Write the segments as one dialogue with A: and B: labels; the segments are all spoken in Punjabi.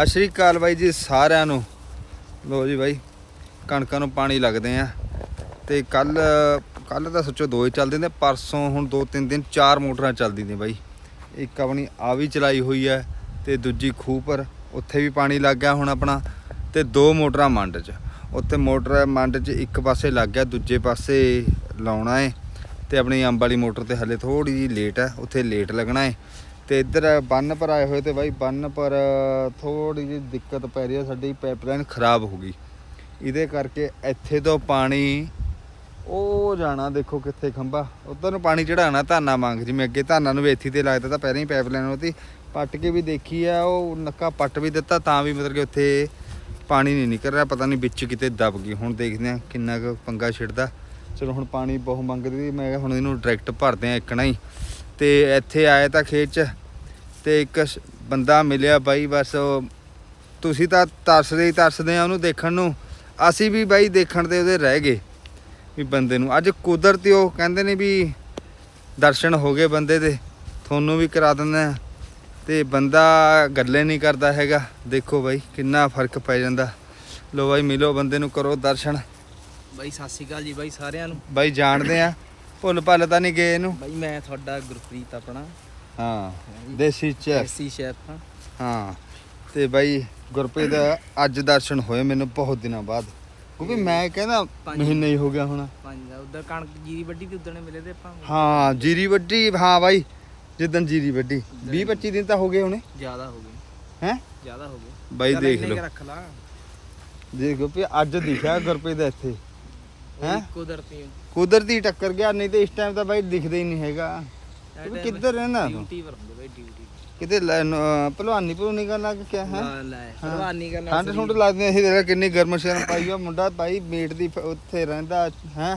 A: ਸਤਿ ਸ਼੍ਰੀ ਅਕਾਲ ਬਾਈ ਜੀ ਸਾਰਿਆਂ ਨੂੰ। ਲੋ ਜੀ ਬਾਈ, ਕਣਕਾਂ ਨੂੰ ਪਾਣੀ ਲੱਗਦੇ ਆ। ਤੇ ਕੱਲ ਕੱਲ ਤਾਂ ਸੱਚੋ ਦੋ ਹੀ ਚੱਲਦੇ ਨੇ, ਪਰਸੋਂ ਹੁਣ ਦੋ ਤਿੰਨ ਦਿਨ ਚਾਰ ਮੋਟਰਾਂ ਚੱਲਦੀ ਨੇ ਬਾਈ। ਇੱਕ ਆਪਣੀ ਆ ਵੀ ਚਲਾਈ ਹੋਈ ਹੈ ਤੇ ਦੂਜੀ ਖੂਹ ਪਰ, ਉੱਥੇ ਵੀ ਪਾਣੀ ਲੱਗ ਗਿਆ ਹੁਣ ਆਪਣਾ ਤੇ ਦੋ ਮੋਟਰਾਂ ਮੰਡ 'ਚ। ਉੱਥੇ ਮੋਟਰ ਮੰਡ 'ਚ ਇੱਕ ਪਾਸੇ ਲੱਗ ਗਿਆ, ਦੂਜੇ ਪਾਸੇ ਲਾਉਣਾ ਏ ਤੇ ਆਪਣੀ ਅੰਬ ਵਾਲੀ ਮੋਟਰ ਤੇ ਹਲੇ ਥੋੜੀ ਜੀ ਲੇਟ ਹੈ, ਉੱਥੇ ਲੇਟ ਲੱਗਣਾ ਏ। ਤੇ ਇੱਧਰ ਬੰਨ ਪਰ ਆਏ ਹੋਏ ਤੇ ਬਾਈ ਬੰਨ ਪਰ ਥੋੜੀ ਜਿਹੀ ਦਿੱਕਤ ਪੈ ਰਹੀ ਹੈ, ਸਾਡੀ ਪਾਈਪਲਾਈਨ ਖਰਾਬ ਹੋ ਗਈ। ਇਹਦੇ ਕਰਕੇ ਇੱਥੇ ਤੋਂ ਪਾਣੀ, ਉਹ ਜਾਣਾ ਦੇਖੋ ਕਿੱਥੇ ਖੰਭਾ। ਉਧਰ ਨੂੰ ਪਾਣੀ ਚੜਾਉਣਾ ਧਾਨਾ ਮੰਗ ਜਿਵੇਂ ਅੱਗੇ ਧਾਨਾ ਨੂੰ ਵੇਥੀ ਤੇ ਲੱਗਦਾ ਤਾਂ ਪਹਿਲਾਂ ਹੀ ਪਾਈਪਲਾਈਨ ਉਹਦੀ ਪੱਟ ਕੇ ਵੀ ਦੇਖੀ ਆ, ਉਹ ਨੱਕਾ ਪੱਟ ਵੀ ਦਿੱਤਾ ਤਾਂ ਵੀ ਮਤਲਬ ਕਿ ਉੱਥੇ ਪਾਣੀ ਨਹੀਂ ਨਿਕਲ ਰਿਹਾ, ਪਤਾ ਨਹੀਂ ਵਿੱਚ ਕਿਤੇ ਦਬ ਗਈ। ਹੁਣ ਦੇਖਦੇ ਆ ਕਿੰਨਾ ਕੁ ਪੰਗਾ ਛਿੜਦਾ। ਚਲੋ ਹੁਣ ਪਾਣੀ ਬਹੁਤ ਮੰਗਦੀ, ਮੈਂ ਕਿਹਾ ਹੁਣ ਇਹਨੂੰ ਡਾਇਰੈਕਟ ਭਰਦੇ ਆ ਇੱਕਣਾ ਹੀ। ਤੇ ਇੱਥੇ ਆਏ ਤਾਂ ਖੇਤ 'ਚ ਤੇ ਇੱਕ ਬੰਦਾ ਮਿਲਿਆ ਬਾਈ ਬਸ ਉਹ ਤੁਸੀਂ ਤਾਂ ਤਰਸਦੇ ਹੀ ਤਰਸਦੇ ਆ ਉਹਨੂੰ ਦੇਖਣ ਨੂੰ। ਅਸੀਂ ਵੀ ਬਾਈ ਦੇਖਣ ਦੇ ਉਹਦੇ ਰਹਿ ਗਏ ਵੀ ਬੰਦੇ ਨੂੰ। ਅੱਜ ਕੁਦਰਤੀ ਉਹ ਕਹਿੰਦੇ ਨੇ ਵੀ ਦਰਸ਼ਨ ਹੋ ਗਏ ਬੰਦੇ ਦੇ। ਤੁਹਾਨੂੰ ਵੀ ਕਰਾ ਦਿੰਦੇ ਆ। ਤੇ ਬੰਦਾ ਗੱਲੇ ਨਹੀਂ ਕਰਦਾ ਹੈਗਾ। ਦੇਖੋ ਬਾਈ ਕਿੰਨਾ ਫ਼ਰਕ ਪੈ ਜਾਂਦਾ। ਲੋ ਬਾਈ ਮਿਲੋ ਬੰਦੇ ਨੂੰ ਕਰੋ ਦਰਸ਼ਨ।
B: ਬਾਈ ਸਤਿ ਸ਼੍ਰੀ ਅਕਾਲ ਜੀ ਬਾਈ ਸਾਰਿਆਂ ਨੂੰ।
A: ਬਾਈ ਜਾਣਦੇ ਆ। ਭੁੱਲ ਭੱਲ ਤਾਂ ਨਹੀਂ ਗਏ ਇਹਨੂੰ?
B: ਬਾਈ ਮੈਂ ਤੁਹਾਡਾ ਗੁਰਪ੍ਰੀਤ ਆਪਣਾ।
A: ਹਾਂ ਦੇਸੀ ਚੈਫ।
B: ਐਸੀ ਸ਼ੈਫ ਹਾਂ।
A: ਤੇ ਬਾਈ ਗੁਰਪ੍ਰੀਤ ਅੱਜ ਦਰਸ਼ਨ ਹੋਏ ਮੈਨੂੰ ਬਹੁਤ ਦਿਨਾਂ ਬਾਅਦ। ਕਿਉਂਕਿ ਮੈਂ ਕਹਿੰਦਾ
B: ਪੰਜ-
A: ਮਹੀਨਾ ਹੀ ਹੋ ਗਿਆ ਹੁਣ।
B: ਪੰਜ ਉਧਰ ਕਣਕ ਜੀਰੀ ਵੱਡੀ ਤੇ ਉਦਣੇ ਮਿਲੇ ਤੇ ਆਪਾਂ।
A: ਹਾਂ ਜੀਰੀ ਵੱਡੀ ਹਾਂ ਬਾਈ ਜਿੱਦਣ ਜੀਰੀ ਵੱਡੀ 20 25 ਦਿਨ ਤਾਂ ਹੋ ਗਏ ਹੁਣੇ।
B: ਜ਼ਿਆਦਾ ਹੋ ਗਏ।
A: ਹੈ?
B: ਜ਼ਿਆਦਾ ਹੋ ਗਏ।
A: ਬਾਈ
B: ਚੱਲ
A: ਦੇਖ
B: ਇੰਨੇ
A: ਲਓ।
B: ਕੁ ਰੱਖ ਲਾ।
A: ਦੇਖੋ ਵੀ ਅੱਜ ਦਿਖਿਆ ਗੁਰਪ੍ਰੀਤ ਦਾ ਇੱਥੇ। ਹੈਂ?
B: ਕੁਦਰਤੀ
A: ਕੁਦਰਤੀ ਟੱਕਰ ਗਿਆ ਨਹੀਂ ਤੇ ਇਸ ਟਾਈਮ ਤਾਂ ਬਾਈ ਦਿਖਦਾ ਹੀ ਨਹੀਂ ਹੈਗਾ। ਤੂੰ ਕਿੱਧਰ ਰਹਿੰਦਾ? ਤੂੰ
B: ਡਿਊਟੀ ਪਰ ਹੁੰਦੇ ਬਾਈ ਡਿਊਟੀ
A: ਕਿਤੇ ਭਲਵਾਨੀ ਭਲੂਨੀ ਕਰਨ ਲੱਗ ਕਿਆ ਹੈ?
B: ਭਲਵਾਨੀ ਗੱਲ
A: ਠੰਡ ਠੁੰਡ ਲੱਗਦੀ ਸੀ ਦੇਖ ਕਿੰਨੀ ਗਰਮ ਸ਼ਰਮ ਪਾਈ ਆ। ਮੁੰਡਾ ਭਾਈ ਮੀਟ ਦੀ ਫ- ਉੱਥੇ ਰਹਿੰਦਾ ਹੈ?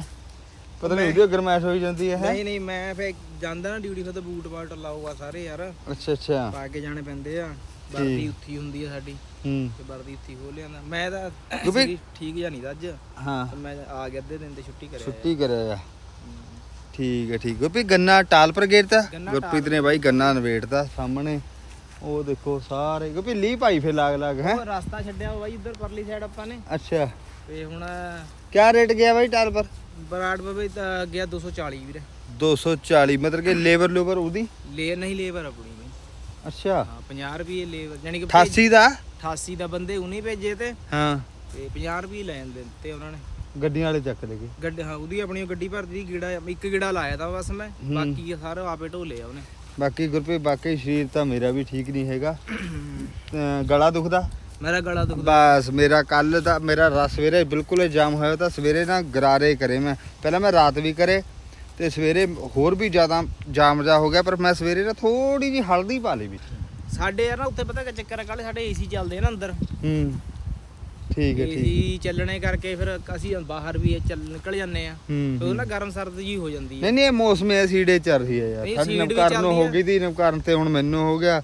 A: ਪਤਾ ਨਹੀਂ ਉਹਦੀ ਗਰਮੈਸ਼ ਹੋਈ ਜਾਂਦੀ ਹੈ?
B: ਨਹੀਂ ਨਹੀਂ ਮੈਂ ਫੇ ਜਾਂਦਾ ਨਾ ਡਿਊਟੀ ਫਿਰ ਤਾਂ ਬੂਟ ਬਾਟ ਲਾਊਗਾ ਸਾਰੇ ਯਾਰ।
A: ਅੱਛਾ ਅੱਛਾ।
B: ਪਾ ਕੇ ਜਾਣੇ ਪੈਂਦੇ ਆ। ਵਰਦੀ ਉੱਥੀ ਹੁੰਦੀ ਆ ਸਾਡੀ।
A: ਹੂੰ।
B: ਤੇ ਵਰਦੀ ਉੱਥੀ ਖੋਲ ਲਿਆਂਦਾ। ਮੈਂ ਤਾਂ ਸੀਗੀ, ਠੀਕ ਜਾਂ ਨਹੀਂ ਤਾਂ ਅੱਜ।
A: ਹਾਂ।
B: ਤੇ ਮੈਂ ਆ ਗਿਆ ਅੱਧੇ ਦਿਨ ਤੇ ਛੁੱਟੀ ਕਰਿਆ
A: ਛੁੱਟੀ ਕਰਿਆ ਆ। ਠੀਕ ਹੈ ਠੀਕ ਵੀ ਗੰਨਾ ਟਾਲ ਪਰ ਗੇਰਤਾ?
B: ਗੰਨਾ
A: ਗੁਰਪ੍ਰੀਤ ਨੇ ਬਾਈ ਗੰਨਾ ਨਵੇੜਤਾ ਸਾਹਮਣੇ। ਉਹ ਦੇਖੋ ਸਾਰੇ ਕਿਉਂਕਿ ਲੀ ਭਾਈ ਫੇ ਲਾਗ ਲਾਗ ਹੈ?
B: ਉਹ ਰਸਤਾ ਛੱਡਿਆ ਵਾ ਬਾਈ ਉਧਰ ਪਰਲੀ ਸਾਈਡ ਆਪਾਂ ਨੇ।
A: ਅੱਛਾ।
B: ਤੇ ਹੁਣ
A: ਕਿਆ ਰੇਟ ਗਿਆ ਬਾਈ ਟਾਲ ਪਰ?
B: ਬਰਾੜ ਬਾਬੇ ਤਾਂ ਗਿਆ 240 ਵੀਰੇ।
A: 240 ਮਤਲਬ ਕਿ ਲੇਬਰ ਲੂਬਰ ਉਹਦੀ?
B: ਲੇ ਨਹੀਂ ਲੇਬਰ ਆਪਣੀ
A: ਅੱਛਾ।
B: ਹਾਂ 50 ਰੁਪਏ ਲੇਬਰ ਯਾਨੀ ਕਿ
A: 88 ਦਾ?
B: 88 ਦਾ ਬੰਦੇ ਉਹਨੇ ਭੇਜੇ ਤੇ
A: ਹਾਂ।
B: ਤੇ 50 ਰੁਪਏ ਲੈਣ ਦੇ ਤੇ ਉਹਨਾਂ ਨੇ।
A: ਗੱਡੀਆਂ ਵਾਲੇ ਚੱਕ ਲਏ।
B: ਗੱਡੀ ਹਾਂ ਉਹਦੀ ਆਪਣੀ ਗੱਡੀ ਭਰਦੀ ਗੀੜਾ ਇੱਕ ਗੀੜਾ ਲਾਇਆ ਤਾਂ ਬਸ ਮੈਂ ਬਾਕੀ ਸਾਰੇ ਆਪੇ ਢੋਲੇ ਆ ਉਹਨੇ।
A: ਬਾਕੀ ਗੁਰਪ੍ਰੀਤ ਬਾਕੀ ਸਰੀਰ ਤਾਂ ਮੇਰਾ ਵੀ ਠੀਕ ਨਹੀਂ ਹੈਗਾ। ਗਲਾ ਦੁਖਦਾ?
B: ਮੇਰਾ ਗਲਾ ਦੁਖਦਾ।
A: ਬਸ ਮੇਰਾ ਕੱਲ ਦਾ ਮੇਰਾ ਰਾ ਸਵੇਰੇ ਬਿਲਕੁਲ ਜਾਮ ਹੋਇਆ ਤਾਂ ਸਵੇਰੇ ਨਾ ਗਰਾਰੇ ਕਰੇ ਮੈਂ। ਪਹਿਲਾਂ ਮੈਂ ਰਾਤ ਵੀ ਕਰੇ ਤੇ ਸਵੇਰੇ ਹੋਰ ਵੀ ਜ਼ਿਆਦਾ ਜਾਮ ਜਾ ਹੋ ਗਿਆ ਪਰ ਮੈਂ ਸਵੇਰੇ ਨਾ ਥੋੜੀ ਜੀ ਹਲਦੀ ਪਾ ਲਈ ਵਿੱਚ।
B: ਸਾਡੇ ਯਾਰ ਨਾ ਉੱਥੇ ਪਤਾ ਕਿ ਚੱਕਰ ਆ ਕਾਲੇ ਸਾਡੇ ਏਸੀ ਚੱਲਦੇ ਆ ਨਾ ਅੰਦਰ।
A: ਹੂੰ ਠੀਕ ਹੈ ਠੀਕ।
B: ਏਸੀ ਚੱਲਣੇ ਕਰਕੇ ਫਿਰ ਅਸੀਂ ਬਾਹਰ ਵੀ ਚੱਲ ਨਿਕਲ ਜਾਂਦੇ ਆ।
A: ਹੂੰ
B: ਤੇ ਉਹ ਨਾ ਗਰਮ ਸਰਦ ਜੀ ਹੋ ਜਾਂਦੀ ਹੈ
A: ਨਹੀਂ ਨਹੀਂ ਇਹ ਮੌਸਮ ਐਸੀਡੇ ਚੱਲ ਰਹੀ ਹੈ ਯਾਰ।
B: ਨਹੀਂ,
A: ਸਾਡੀ
B: ਸੀਡ ਵੀ
A: ਨਵਕਾਰਨ ਨੂੰ ਹੋ ਗਈ ਦੀ ਨਵਕਾਰਨ ਤੇ ਹੁਣ ਮੈਨੂੰ ਹੋ ਗਿਆ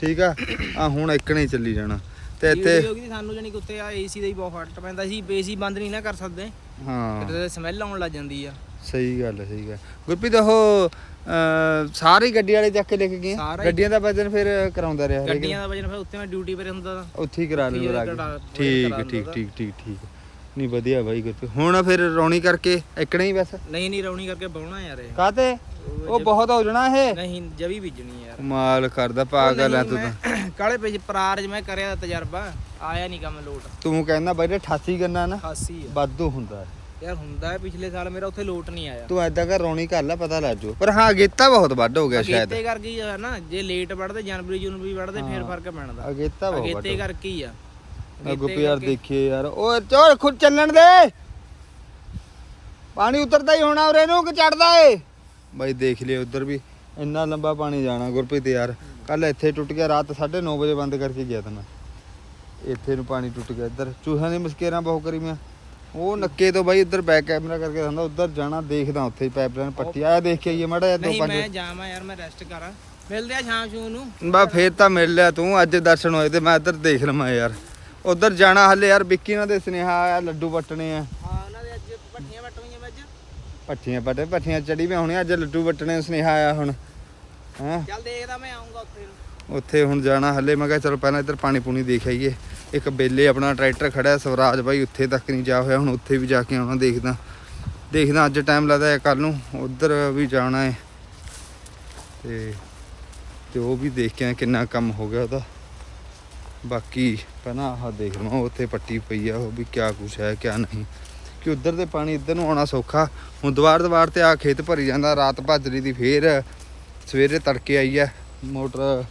A: ਠੀਕ ਆ? ਆ ਹੁਣ ਇੱਕਣੇ ਚੱਲੀ ਜਾਣਾ। ਤੇ ਇੱਥੇ
B: ਹੋ ਗਈ ਸੀ ਸਾਨੂੰ ਜਾਨੀ ਕਿ ਉੱਤੇ ਆ ਏਸੀ ਦਾ ਹੀ ਬਹੁਤ ਫ਼ਰਕ ਪੈਂਦਾ ਸੀ ਏਸੀ ਬੰਦ ਨਹੀਂ ਨਾ ਕਰ ਸਕਦੇ।
A: ਹਾਂ।
B: ਫਿਰ ਸਮੈਲ ਆਉਣ ਲੱਗ ਜਾਂਦੀ ਆ।
A: ਸਹੀ ਗੱਲ ਹੈ ਸਹੀ ਗੱਲ ਗੁਰਪ੍ਰੀਤ ਉਹ ਅਹ, ਸਾਰੇ ਗੱਡੀ ਵਾਲੇ ਚੱਕ ਕੇ ਲੈ ਕੇ ਗਏ?
B: ਸਾਰਾ ਹੀ।
A: ਗੱਡੀਆਂ ਦਾ ਵਜਨ ਫਿਰ ਕਰਾਉਂਦਾ ਰਿਹਾ ਹਰੇਕ
B: ਗੱਡੀਆਂ ਦਾ ਵਜਨ ਫਿਰ ਉੱਤੇ ਮੈਂ ਡਿਊਟੀ ਪਰ ਹੁੰਦਾ ਤਾਂ।
A: ਉੱਥੇ ਹੀ ਕਰਾ
B: ਉੱਥੇ ਹੀ ਕਰਾ-
A: ਲੱਗ ਠੀਕ ਹੈ, ਠੀਕ। ਠੀਕ ਠੀਕ ਠੀਕ। ਨਹੀਂ ਵਧੀਆ ਬਾਈ ਗੁਰਪ੍ਰੀਤ। ਹੁਣ ਫਿਰ ਰੌਣੀ ਕਰਕੇ ਇੱਕਣੇ ਹੀ ਬਸ?
B: ਨਹੀਂ ਨਹੀਂ ਰੌਣੀ ਕਰਕੇ ਬਾਉਣਾ ਯਾਰ ਇਹ।
A: ਕਾਤੇ ਉਹ ਬਹੁਤ ਹੋ ਜਣਾ ਇਹ?
B: ਨਹੀਂ ਜਵੀ ਬੀਜਣੀ ਯਾਰ।
A: ਕਮਾਲ ਕਰਦਾ ਪਾਗਲ ਆ ਤੂੰ
B: ਕਾਲੇ ਪੇਜ ਪਰਾਰ ਜਿਵੇਂ ਕਰਿਆ ਦਾ ਤਜਰਬਾ। ਆਇਆ ਨਹੀਂ ਕੰਮ ਲੋਟ।
A: ਤੂੰ ਕਹਿੰਦਾ ਬਾਈ 88 ਗੰਨਾ ਨਾ
B: ਖਾਸੀ ਆ।
A: ਵਾਧੂ ਹੁੰਦਾ ਹੈ।
B: ਯਾਰ ਹੁੰਦਾ ਹੈ ਪਿਛਲੇ ਸਾਲ ਮੇਰਾ ਉੱਥੇ ਲੋਟ ਨਹੀਂ ਆਇਆ।
A: ਤੂੰ ਐਦਾਂ ਕਰ ਰੌਣੀ ਕਰ ਲੈ ਪਤਾ ਲੱਗ ਜਾਊ ਪਰ ਹਾਂ ਅਗੇਤਾ ਬਹੁਤ ਵੱਡ ਹੋ ਗਿਆ ਸ਼ਾਇਦ।
B: ਅਗੇਤੇ ਕਰਕੇ ਹੀ ਆ ਨਾ ਜੇ ਲੇਟ ਵੜਦੇ ਜਨਵਰੀ ਜਨਵਰੀ ਵੜਦੇ ਫੇਰ ਫ਼ਰਕ ਪੈਣਦਾ।
A: ਅਗੇਤਾ ਬਹੁਤ
B: ਅਗੇਤੇ ਕਰਕੇ ਹੀ ਆ।
A: ਗੁੱਪੀ ਯਾਰ ਦੇਖੀਏ ਯਾਰ। ਓਏ ਚੋਰ ਖੁਦ ਚੱਲਣ ਦੇ। ਪਾਣੀ ਉਤਰਦਾ ਹੀ ਹੋਣਾ ਉਰੇ ਨੂੰ ਕਿ ਚੜਦਾ ਏ? ਬਾਈ ਦੇਖ ਲਿਆ ਉਧਰ ਵੀ। ਇੰਨਾ ਲੰਬਾ ਪਾਣੀ ਜਾਣਾ ਗੁਰਪ੍ਰੀਤ ਯਾਰ। ਕੱਲ ਇੱਥੇ ਟੁੱਟ ਗਿਆ ਰਾਤ 9:30 ਵਜੇ ਬੰਦ ਕਰਕੇ ਗਿਆ ਤਾਂ ਮੈਂ। ਇੱਥੇ ਨੂੰ ਪਾਣੀ ਟੁੱਟ ਗਿਆ ਇੱਧਰ। ਚੂਹਿਆਂ ਦੀ ਮਸਕੇਰਾਂ ਬਹੁਤ ਕਰੀ ਮੈਂ ਉਹ ਨੱਕੇ ਤੋਂ ਬਾਈ ਇੱਧਰ ਬੈਕ ਕੈਮਰਾ ਕਰਕੇ ਦਿੰਦਾ ਉੱਧਰ ਜਾਣਾ ਦੇਖਦਾ ਉੱਥੇ ਹੀ ਪਾਈਪਲਾਈਨ ਪੱਟੀ ਆ ਦੇਖ ਕੇ ਆਈਏ ਮਾੜਾ ਜਿਹਾ ਦੋ
B: ਨਹੀਂ
A: ਪੰਜ
B: ਮੈਂ ਜਾਵਾਂ ਯਾਰ ਮੈਂ ਰੈਸਟ ਕਰਾਂ। ਮਿਲਦੇ ਆ ਸ਼ਾਮ ਸ਼ੂ ਨੂੰ।
A: ਬਾ ਫੇਰ ਤਾਂ ਮਿਲ ਲਿਆ ਤੂੰ ਅੱਜ ਦਰਸ਼ਨ ਹੋਏ ਤੇ ਮੈਂ ਇੱਧਰ ਦੇਖ ਲਵਾਂ ਯਾਰ। ਉਧਰ ਜਾਣਾ ਹਲੇ ਯਾਰ ਵਿੱਕੀ ਨਾਲ ਦੇ ਸੁਨੇਹਾ ਆਇਆ ਲੱਡੂ ਵਟਣੇ ਆ।
B: ਹਾਂ ਉਹਨਾਂ ਦੇ ਅੱਜ ਪੱਠੀਆਂ ਵਟਣੀਆਂ ਮੈਂ ਅੱਜ।
A: ਪੱਠੀਆਂ ਪੱਟੇ ਪੱਠੀਆਂ ਚੜੀ ਵੀ ਹੋਣੀ ਅੱਜ ਲੱਡੂ ਵਟਣੇ ਸੁਨੇਹਾ ਆਇਆ ਹੁਣ। ਹੈਂ?
B: ਚੱਲ ਦੇਖਦਾ ਮੈਂ ਆਉਂਗਾ ਉੱਥੇ ਨੂੰ।
A: ਉੱਥੇ ਹੁਣ ਜਾਣਾ ਹੱਲੇ, ਮੈਂ ਕਿਹਾ ਚਲੋ ਪਹਿਲਾਂ ਇੱਧਰ ਪਾਣੀ ਪੂਣੀ ਦੇਖ ਆਈਏ। ਇੱਕ ਬੇਲੇ ਆਪਣਾ ਟਰੈਕਟਰ ਖੜਾ ਸਵਰਾਜ ਬਾਈ ਉੱਥੇ ਤੱਕ ਨਹੀਂ ਜਾ ਹੋਇਆ, ਹੁਣ ਉੱਥੇ ਵੀ ਜਾ ਕੇ ਆਉਣਾ ਦੇਖਦਾ। ਦੇਖਦਾ ਅੱਜ ਟਾਈਮ ਲੱਗਦਾ ਹੈ ਕੱਲ ਨੂੰ ਉੱਧਰ ਵੀ ਜਾਣਾ ਹੈ। ਤੇ ਤੇ ਉਹ ਵੀ ਦੇਖ ਕੇ ਕਿੰਨਾ ਕੰਮ ਹੋ ਗਿਆ ਉਹਦਾ। ਬਾਕੀ ਪਹਿਲਾਂ ਆਹ ਦੇਖ ਲਵਾਂ ਉੱਥੇ ਪੱਟੀ ਪਈ ਆ, ਉਹ ਵੀ ਕਿਆ ਕੁਛ ਹੈ, ਕਿਆ ਨਹੀਂ। ਕਿ ਉੱਧਰ ਦੇ ਪਾਣੀ ਇੱਧਰ ਨੂੰ ਆਉਣਾ ਸੌਖਾ। ਹੁਣ ਦੁਬਾਰ ਦੁਬਾਰ ਤੇ ਆ ਖੇਤ ਭਰੀ ਜਾਂਦਾ, ਰਾਤ ਭੱਜ ਰਹੀ ਦੀ ਫੇਰ ਸਵੇਰੇ ਤੜਕੇ ਆਈ ਆ ਮੋਟਰ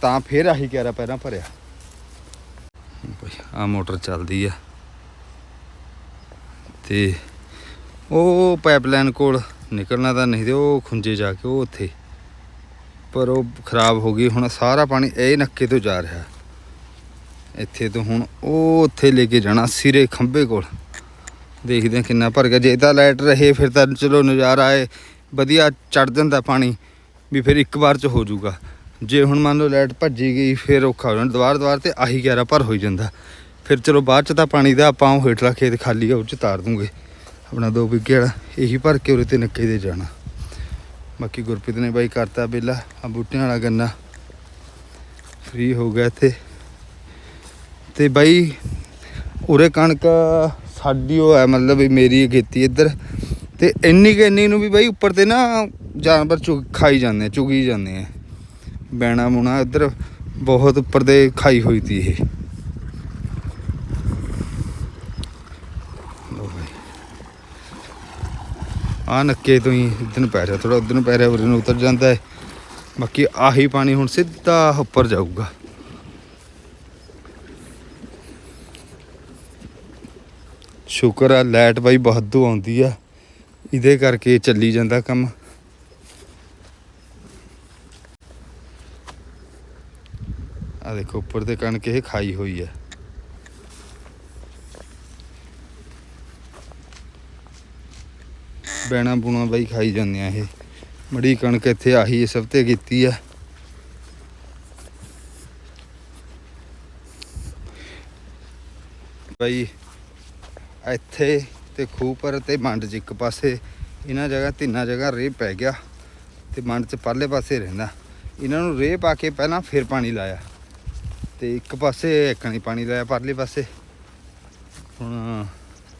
A: ਤਾਂ ਫਿਰ ਆਹੀ ਕਹਿ ਪਹਿਲਾਂ ਭਰਿਆ। ਆ ਮੋਟਰ ਚੱਲਦੀ ਆ। ਤੇ ਉਹ ਪਾਈਪਲਾਈਨ ਕੋਲ ਨਿਕਲਣਾ ਤਾਂ ਨਹੀਂ ਤੇ ਉਹ ਖੁੰਝੇ ਜਾ ਕੇ ਉਹ ਉੱਥੇ। ਪਰ ਉਹ ਖਰਾਬ ਹੋ ਗਈ, ਹੁਣ ਸਾਰਾ ਪਾਣੀ ਇਹ ਨੱਕੇ ਤੋਂ ਜਾ ਰਿਹਾ। ਇੱਥੇ ਤੋਂ ਹੁਣ ਉਹ ਉੱਥੇ ਲੈ ਕੇ ਜਾਣਾ, ਸਿਰੇ ਖੰਭੇ ਕੋਲ। ਦੇਖਦੇ ਹਾਂ ਕਿੰਨਾ ਭਰ ਗਿਆ। ਜੇ ਤਾਂ ਲਾਈਟ ਰਹੇ, ਫਿਰ ਤਾਂ ਚਲੋ ਨਜ਼ਾਰਾ ਹੈ ਵਧੀਆ ਚੜ ਜਾਂਦਾ ਪਾਣੀ, ਵੀ ਫਿਰ ਇੱਕ ਵਾਰ ਚ ਹੋ ਜਾਊਗਾ। ਜੇ ਹੁਣ ਮੰਨ ਲਓ ਲਾਈਟ ਭੱਜੀ ਗਈ, ਫਿਰ ਔਖਾ ਹੋ ਜਾਣਾ ਦੁਬਾਰ ਦੁਬਾਰ ਤੇ ਆਹੀ 11 ਭਰ ਹੋਈ ਜਾਂਦਾ। ਫਿਰ ਚਲੋ ਬਾਅਦ ਚ ਤਾਂ ਪਾਣੀ ਦਾ ਆਪਾਂ ਉਹ ਹੇਠਲਾ ਖੇਤ ਖਾਲੀ ਆ ਉਹ ਚ ਤਾਰ ਦੂੰਗੇ। ਆਪਣਾ ਦੋ ਵਿਗੇ ਵਾਲਾ, ਇਹੀ ਭਰ ਕੇ ਉਰੇ ਤੇ ਨੱਕੇ ਦੇ ਜਾਣਾ। ਬਾਕੀ ਗੁਰਪ੍ਰੀਤ ਨੇ ਬਾਈ ਕਰਤਾ ਬੇਲਾ ਆ ਬੂਟਿਆਂ ਵਾਲਾ ਗੰਨਾ। ਫ੍ਰੀ ਹੋ ਗਿਆ ਇੱਥੇ। ਤੇ ਬਾਈ, ਉਰੇ ਕਣਕ ਸਾਡੀ ਉਹ ਹੈ, ਮਤਲਬ ਮੇਰੀ ਖੇਤੀ ਇੱਧਰ। ਤੇ ਇੰਨੀ ਕਿ ਇੰਨੀ ਨੂੰ ਵੀ ਬਾਈ ਉੱਪਰ ਤੇ ਨਾ ਜਾਨਵਰ ਚੁਗ, ਖਾਈ ਜਾਂਦੇ ਚੁਗੀ ਜਾਂਦੇ ਆ। ਬੈਣਾ ਮੁਣਾ ਇੱਧਰ ਬਹੁਤ ਉੱਪਰ ਦੇ ਖਾਈ ਹੋਈ ਤੀ ਇਹ। ਆ ਨੱਕੇ ਤੋਂ ਹੀ ਇੱਧਰ ਨੂੰ ਪੈ ਰਿਹਾ ਥੋੜਾ ਉੱਧਰ ਨੂੰ ਪੈ ਰਿਹਾ, ਉਰੇ ਨੂੰ ਉਤਰ ਜਾਂਦਾ ਹੈ। ਬਾਕੀ ਆਹੀ ਪਾਣੀ ਹੁਣ ਸਿੱਧਾ ਉੱਪਰ ਜਾਊਗਾ। ਸ਼ੁਕਰ ਆ, ਲਾਈਟ ਬਾਈ ਬਹਦੂ ਆਉਂਦੀ ਆ। ਇਹਦੇ ਕਰਕੇ ਚੱਲੀ ਜਾਂਦਾ ਕੰਮ। ਆ ਦੇਖੋ, ਉੱਪਰ ਤੇ ਕਣਕ ਇਹ ਖਾਈ ਹੋਈ ਹੈ। ਬੈਣਾ ਬੁਣਾ ਬਾਈ ਖਾਈ ਜਾਂਦੇ ਆ ਇਹ। ਮੜੀ ਕਣਕ ਇੱਥੇ ਆਹੀ ਇਸ ਹਫ਼ਤੇ ਕੀਤੀ ਆ। ਬਈ, ਇੱਥੇ ਤੇ ਖੂਪਰ ਤੇ ਮੰਡ 'ਚ ਇੱਕ ਪਾਸੇ, ਇਹਨਾਂ ਜਗ੍ਹਾ ਤਿੰਨਾਂ ਜਗ੍ਹਾ ਰੇਹ ਪੈ ਗਿਆ ਤੇ ਮੰਡ 'ਚ ਪਰਲੇ ਪਾਸੇ ਰਹਿੰਦਾ। ਇਹਨਾਂ ਨੂੰ ਰੇਹ ਪਾ ਕੇ ਪਹਿਲਾਂ ਫਿਰ ਪਾਣੀ ਲਾਇਆ। ਤੇ ਇੱਕ ਪਾਸੇ ਇੱਕ ਨਹੀਂ ਪਾਣੀ ਲਾਇਆ, ਪਰਲੇ ਪਾਸੇ। ਹੁਣ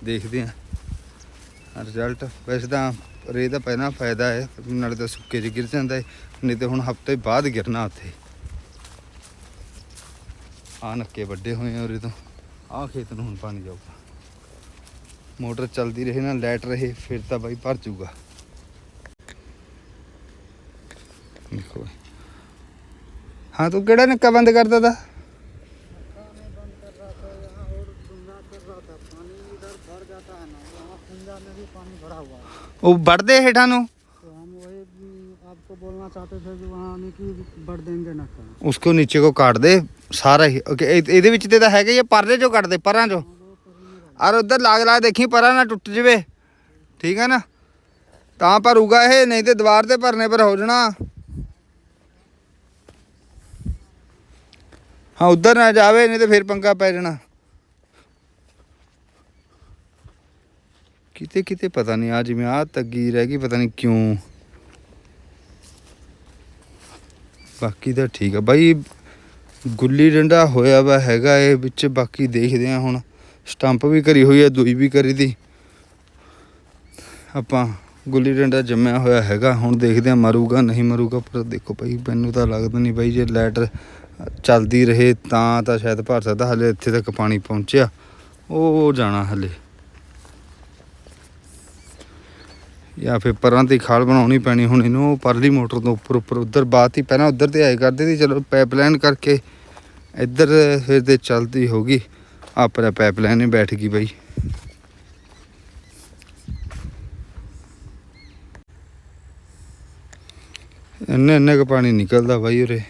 A: ਦੇਖਦੇ ਹਾਂ। ਰਿਜ਼ਲਟ ਵੈਸੇ ਤਾਂ ਰੇਹ ਦਾ ਪਹਿਲਾਂ ਫਾਇਦਾ ਹੈ, ਨਾਲੇ ਤਾਂ ਸੁੱਕੇ 'ਚ ਗਿਰ ਜਾਂਦਾ ਹੈ, ਨਹੀਂ ਤੇ ਹੁਣ ਹਫ਼ਤੇ ਬਾਅਦ ਗਿਰਨਾ ਉੱਥੇ। ਆ ਨੱਕੇ ਵੱਡੇ ਹੋਏ ਆ ਉਰੇ ਤੋਂ। ਆਹ ਖੇਤ ਨੂੰ ਹੁਣ ਪਾਣੀ ਜਾਊਗਾ। ਮੋਟਰ ਚੱਲਦੀ ਰਹੇ ਨਾ, ਲਾਈਟ ਰਹੇ, ਫਿਰ ਤਾਂ ਬਾਈ ਭਰ ਜਾਊਗਾ। ਦੇਖੋ। ਹਾਂ, ਤੂੰ ਕਿਹੜਾ ਨੱਕਾ ਬੰਦ ਕਰਦਾ ਤਾ? ਉਹ ਵੜਦੇ ਹੇਠਾਂ ਨੂੰ
C: तो हम वही भी आपको बोलना चाहते थे कि वहाँ आने की बढ़ देंगे ना का
A: ਉਸਕੋ ਨੀਚੇ ਕੋ ਕੱਟ ਦੇ ਸਾਰਾ ਹੀ ਓਕੇ ਇਹ- ਇਹਦੇ ਵਿੱਚ ਤੇ ਤਾਂ ਹੈਗਾ ਹੀ ਆ, ਪਰਲੇ ਚੋਂ ਕੱਟ ਦੇ ਪਰਾਂ ਚੋਂ ਔਰ ਉਧਰ ਲਾਗ ਲਾ ਦੇਖੀ ਪਰਾਂ ਨਾ ਟੁੱਟ ਜਵੇ ਠੀਕ ਹੈ ਨਾ ਤਾਂ ਭਰੂਗਾ ਇਹ ਨਹੀਂ ਤੇ ਦੀਵਾਰ ਤੇ ਭਰਨੇ ਪਰ ਹੋ ਜਾਣਾ ਹਾਂ ਉਧਰ ਨਾ ਜਾਵੇ ਨਹੀਂ ਤੇ ਫਿਰ ਪੰਗਾ ਪੈ ਜਾਣਾ ਕਿਤੇ ਕਿਤੇ ਪਤਾ ਨਹੀਂ, ਆ ਜਿਵੇਂ ਆ ਤੱਗੀ ਰਹਿ ਗਈ, ਪਤਾ ਨਹੀਂ ਕਿਉਂ। ਬਾਕੀ ਤਾਂ ਠੀਕ ਆ। ਬਾਈ, ਗੁੱਲੀ ਡੰਡਾ ਹੋਇਆ ਵਾ ਹੈਗਾ, ਇਹ ਵਿੱਚ ਬਾਕੀ ਦੇਖਦੇ ਆ ਹੁਣ। ਸਟੰਪ ਵੀ ਕਰੀ ਹੋਈ ਆ, ਦੂਈ ਵੀ ਕਰੀ ਦੀ। ਆਪਾਂ ਗੁੱਲੀ ਡੰਡਾ ਜੰਮਿਆ ਹੋਇਆ ਹੈਗਾ, ਹੁਣ ਦੇਖਦੇ ਆ ਮਰੂਗਾ, ਨਹੀਂ ਮਰੂਗਾ, ਪਰ ਦੇਖੋ ਭਾਈ ਮੈਨੂੰ ਤਾਂ ਲੱਗਦਾ ਨਹੀਂ ਬਾਈ, ਜੇ ਲਾਈਟ ਚੱਲਦੀ ਰਹੇ ਤਾਂ ਤਾਂ ਸ਼ਾਇਦ ਭਰ ਸਕਦਾ, ਹਲੇ ਇੱਥੇ ਤੱਕ ਪਾਣੀ ਪਹੁੰਚਿਆ। ਉਹ ਜਾਣਾ ਹਲੇ। ਜਾਂ ਫਿਰ ਪਰਾਂ ਤੇ ਖਾਲ ਬਣਾਉਣੀ ਪੈਣੀ ਹੁਣ ਇਹਨੂੰ, ਉਹ ਪਰਲੀ ਮੋਟਰ ਤੋਂ ਉੱਪਰ ਉੱਪਰ, ਉਧਰ ਬਾਤ ਹੀ ਪਹਿਲਾਂ ਉਧਰ ਤੇ ਆਏ ਕਰਦੇ ਸੀ, ਚਲੋ ਪਾਈਪਲਾਈਨ ਕਰਕੇ ਇੱਧਰ ਫਿਰ ਤੇ ਚਲਦੀ ਹੋਗੀ ਆਪਣਾ ਪਾਈਪਲਾਈਨ ਹੀ ਬੈਠ ਗਈ ਬਾਈ। ਇੰਨੇ ਇੰਨੇ ਕੁ ਪਾਣੀ ਨਿਕਲਦਾ ਬਾਈ ਉਰੇ।